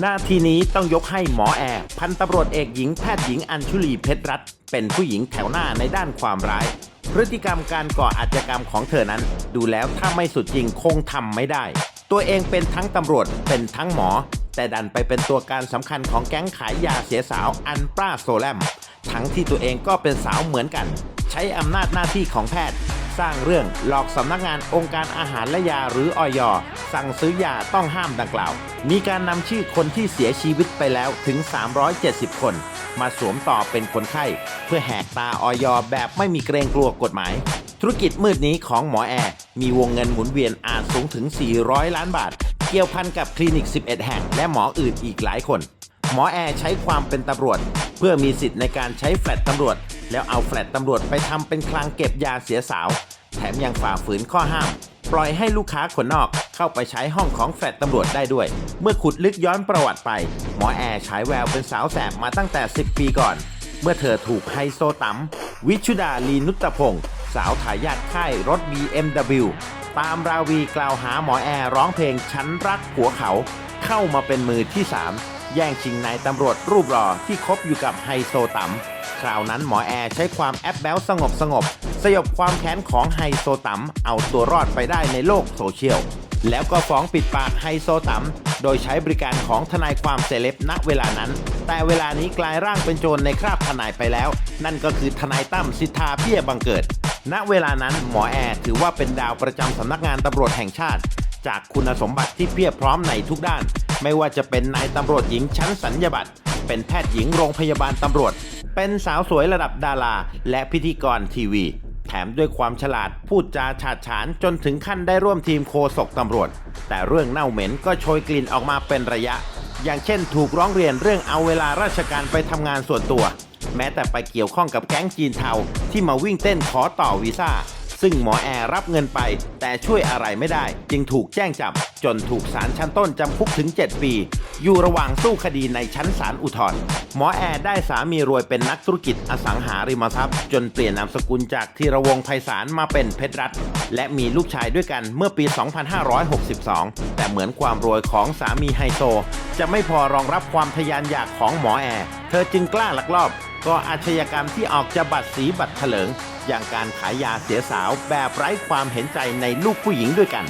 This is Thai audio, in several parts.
หน้าทีนี้ต้องยกให้หมอแอร์พันตำรวจเอกหญิงแพทย์หญิงอัญชุลีเพชรรัตน์เป็นผู้หญิงแถวหน้าในด้านความร้าย พฤติกรรมการก่ออาชญากรรมของเธอนั้น ดูแล้วถ้าไม่สุดจริงคงทำไม่ได้ ตัวเองเป็นทั้งตำรวจเป็นทั้งหมอ แต่ดันไปเป็นตัวการสำคัญของแก๊งขายยาเสียสาวอันปราโซแลมทั้งที่ตัวเองก็เป็นสาวเหมือนกัน ใช้อำนาจหน้าที่ของแพทย์ สร้างเรื่องหลอกสำนักงานองค์การอาหารและยาหรืออย สั่งซื้อยาต้องห้ามดังกล่าว มีการนำชื่อคนที่เสียชีวิตไปแล้วถึง 370 คน มาสวมต่อเป็นคนไข้ เพื่อแหกตาอยแบบไม่มีเกรงกลัวกฎหมาย ธุรกิจมืดนี้ของหมอแอร์มีวงเงินหมุนเวียนอาจสูงถึง 400 ล้านบาท เกี่ยวพันกับคลินิก 11 แห่ง และหมออื่นอีกหลายคน หมอแอร์ใช้ความเป็นตำรวจ เพื่อมีสิทธิ์ในการใช้แฟลตตำรวจแล้วเอาแฟลตตำรวจไปทำเป็นคลังเก็บยาเสียสาว แถมยังฝ่าฝืนข้อห้าม ปล่อยให้ลูกค้าคนนอกเข้าไปใช้ห้องของแฟลตตำรวจได้ด้วย เมื่อขุดลึกย้อนประวัติไป หมอแอร์ฉายแววเป็นสาวแสบมาตั้งแต่ 10 ปีก่อน เมื่อเธอถูกไฮโซตัมวิชุดาลีนุตตพงศ์สาวทายาทค่ายรถ BMW ตามราวีกล่าวหาหมอแอร์ร้องเพลงฉันรักผัวเขา เข้ามาเป็นมือที่ 3 แย่งชิงนายตำรวจรูปหล่อที่คบอยู่กับไฮโซตัม คราวนั้นหมอแอร์ใช้ความแอปแบลสงบสงบ สยบความแค้นของไฮโซตัมเอาตัวรอดไปได้ในโลกโซเชียล แล้วก็ฟ้องปิดปากไฮโซตัมโดยใช้บริการของทนายความเซเลบณเวลานั้น แต่เวลานี้กลายร่างเป็นโจรในคราบทนายไปแล้ว นั่นก็คือทนายตั้มสิทธาเบี้ยบังเกิด ณเวลานั้นหมอแอร์ถือว่าเป็นดาวประจำสำนักงานตำรวจแห่งชาติ จากคุณสมบัติที่เพียบพร้อมในทุกด้าน ไม่ว่าจะเป็นนายตำรวจหญิงชั้นสัญญาบัตรเป็นแพทย์หญิงโรงพยาบาลตำรวจ เป็นสาวสวยระดับดารา และพิธีกรทีวี แถมด้วยความฉลาดพูดจาฉาดฉานจนถึงขั้นได้ร่วมทีมโคศกตำรวจ แต่เรื่องเน่าเหม็นก็โชยกลิ่นออกมาเป็นระยะ อย่างเช่นถูกร้องเรียนเรื่องเอาเวลาราชการไปทำงานส่วนตัว แม้แต่ไปเกี่ยวข้องกับแก๊งจีนเทาที่มาวิ่งเต้นขอต่อวีซ่า ซึ่งหมอแอร์รับเงินไป แต่ช่วยอะไรไม่ได้ จึงถูกแจ้งจับ จนถูกศาลชั้นต้นจำคุกถึง 7 ปี อยู่ระหว่างสู้คดีในชั้นศาลอุทธรณ์หมอแอร์ได้สามีรวยเป็นนักธุรกิจอสังหาริมทรัพย์ จนเปลี่ยนนามสกุลจากธีรวงศ์ไพศาลมาเป็นเพชรรัตน์และมีลูกชายด้วยกันเมื่อปี 2562 แต่เหมือนความรวยของสามีไฮโซ จะไม่พอรองรับความทะยานอยากของหมอแอร์ เธอจึงกล้าลักลอบ ก็อาชญากรรมที่ออกจะบัตรสีบัตรเถลิง อย่างการขายยาเสียสาวแบบไร้ความเห็นใจในลูกผู้หญิงด้วยกัน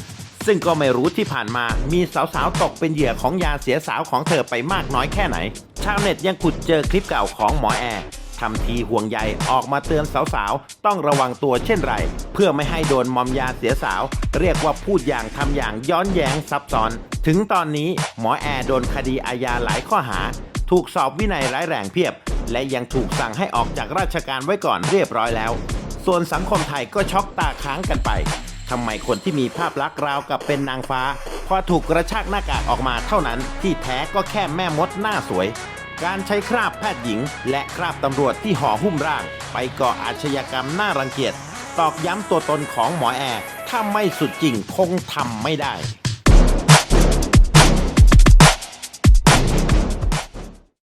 ซึ่งก็ไม่รู้ที่ผ่านมามีสาวๆตกเป็นเหยื่อของยาเสียสาวของเธอไปมากน้อยแค่ไหน ชาวเน็ตยังขุดเจอคลิปเก่าของหมอแอร์ทำทีห่วงใยออกมาเตือนสาวๆ ต้องระวังตัวเช่นไร เพื่อไม่ให้โดนมอมยาเสียสาว เรียกว่าพูดอย่างทำอย่างย้อนแย้งซับซ้อน ถึงตอนนี้หมอแอร์โดนคดีอาญาหลายข้อหา ถูกสอบวินัยร้ายแรงเพียบ และยังถูกสั่งให้ออกจากราชการไว้ก่อนเรียบร้อยแล้ว ส่วนสังคมไทยก็ช็อกตาค้างกันไปทำไมคนที่มีภาพลักษณ์ราวกับเป็นนางฟ้า พอถูกกระชากหน้ากากออกมาเท่านั้น ที่แท้ก็แค่แม่มดหน้าสวย การใช้คราบแพทย์หญิง และคราบตำรวจที่ห่อหุ้มร่าง ไปก่ออาชญากรรมน่ารังเกียจตอกย้ำตัวตนของหมอแอร์ถ้าไม่สุดจริงคงทำไม่ได้